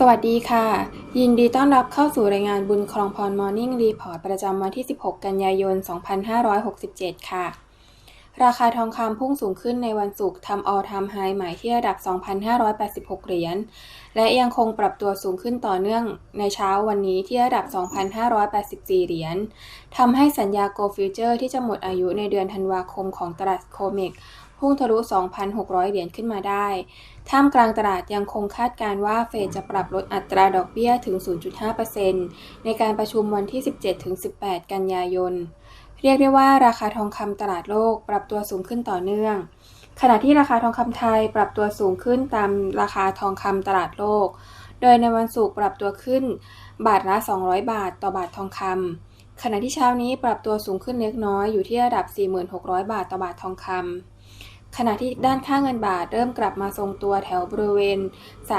สวัสดีค่ะ ยินดีต้อนรับเข้าสู่รายงานบุญคลองพรมอร์นิ่งรีพอร์ตประจำวันที่ 16 กันยายน 2567 ค่ะ ราคาทองคำพุ่งสูงขึ้นในวันศุกร์ทำ all time high ใหม่ที่ระดับ 2,586 เหรียญ และยังคงปรับตัวสูงขึ้นต่อเนื่องในเช้าวันนี้ที่ระดับ 2,584 เหรียญทำให้สัญญา Go Future ที่จะหมดอายุในเดือนธันวาคมของตลาดโคเมก พุ่งทะลุ 2,600 เหรียญขึ้นมาได้ ท่ามกลางตลาดยังคงคาดการว่าเฟดจะปรับลดอัตราดอกเบี้ยถึง 0.5%ในการประชุมวันที่ 17-18 กันยายน เรียกได้ว่าราคาทองคำตลาดโลกปรับตัวสูงขึ้นต่อเนื่อง ขณะที่ราคาทองคำไทยปรับตัวสูงขึ้นตามราคาทองคำตลาดโลก โดยในวันศุกร์ปรับตัวขึ้น บาทละ 200 บาท ต่อบาททองคำขณะที่เช้านี้ปรับตัวสูงขึ้นเล็กน้อยอยู่ที่ระดับ 4,600บาทต่อบาททองคำ ขณะที่ด้านค่าเงินบาทเริ่มกลับมาทรงตัวแถวบริเวณ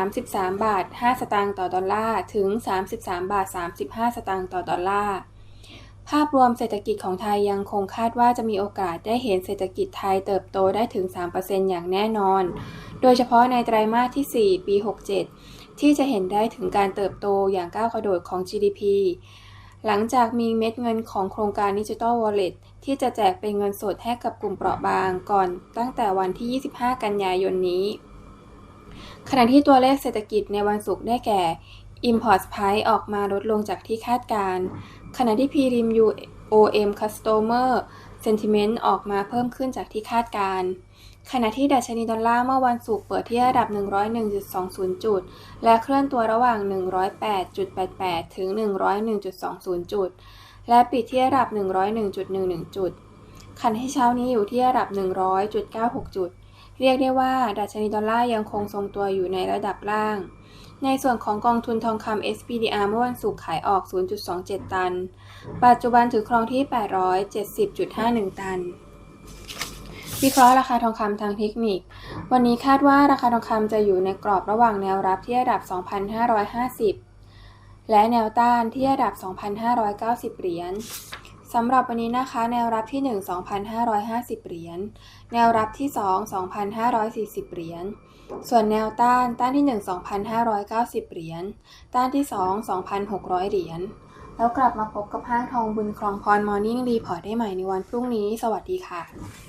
33 บาท 5 สตางค์ต่อดอลลาร์ ถึง 33 บาท 35 สตางค์ต่อดอลลาร์ ภาพรวมเศรษฐกิจของไทยยังคงคาดว่าจะมีโอกาสได้เห็นเศรษฐกิจไทยเติบโตได้ถึง 3%อย่างแน่นอน โดยเฉพาะในไตรมาสที่ 4 ปี 67 ที่จะเห็นได้ถึงการเติบโตอย่างก้าวกระโดดของ GDP หลังจากมีเม็ดเงินของโครงการ Digital Wallet ที่จะแจกเป็นเงินสดให้กับกลุ่มเปราะบางก่อนตั้งแต่วันที่ 25 กันยายนนี้ ขณะที่ตัวเลขเศรษฐกิจในวันศุกร์ได้แก่ Import Price ออกมาลดลงจากที่คาดการ ขณะที่ Prelim UOM Customer ซนติเมนต์ออกมาเพิ่มขึ้นจากที่คาดการณ์ขณะที่ดัชนีดอลลาร์เมื่อวันศุกร์เปิดที่ระดับ 101.20 จุด และเคลื่อนตัวระหว่าง 108.88 ถึง 101.20 จุด และปิดที่ระดับ 101.11 จุดขณะที่เช้านี้อยู่ที่ระดับ 100.96 จุด เรียกได้ว่าดัชนีดอลลาร์ยังคงทรงตัวอยู่ในระดับล่าง ในส่วนของกองทุนทองคำ SPDR เมื่อวันศุกร์ขายออก 0.27 ตัน ปัจจุบันถือครองที่ 870.51 ตันวิเคราะห์ราคาทองคำทางเทคนิค วันนี้คาดว่าราคาทองคำจะอยู่ในกรอบระหว่างแนวรับที่ระดับ 2,550 และแนวต้านที่ระดับ 2,590 เหรียญ สำหรับวันนี้นะคะ แนวรับที่ 1 2,550 เหรียญ แนวรับที่ 2 2,540 เหรียญ ส่วนแนวต้านต้านที่ 1 2,590 เหรียญ ต้านที่ 2 2,600 เหรียญ แล้วกลับมาพบกับห้างทองบุญคลองพรมอร์นิ่งรีพอร์ตได้ใหม่ในวันพรุ่งนี้ สวัสดีค่ะ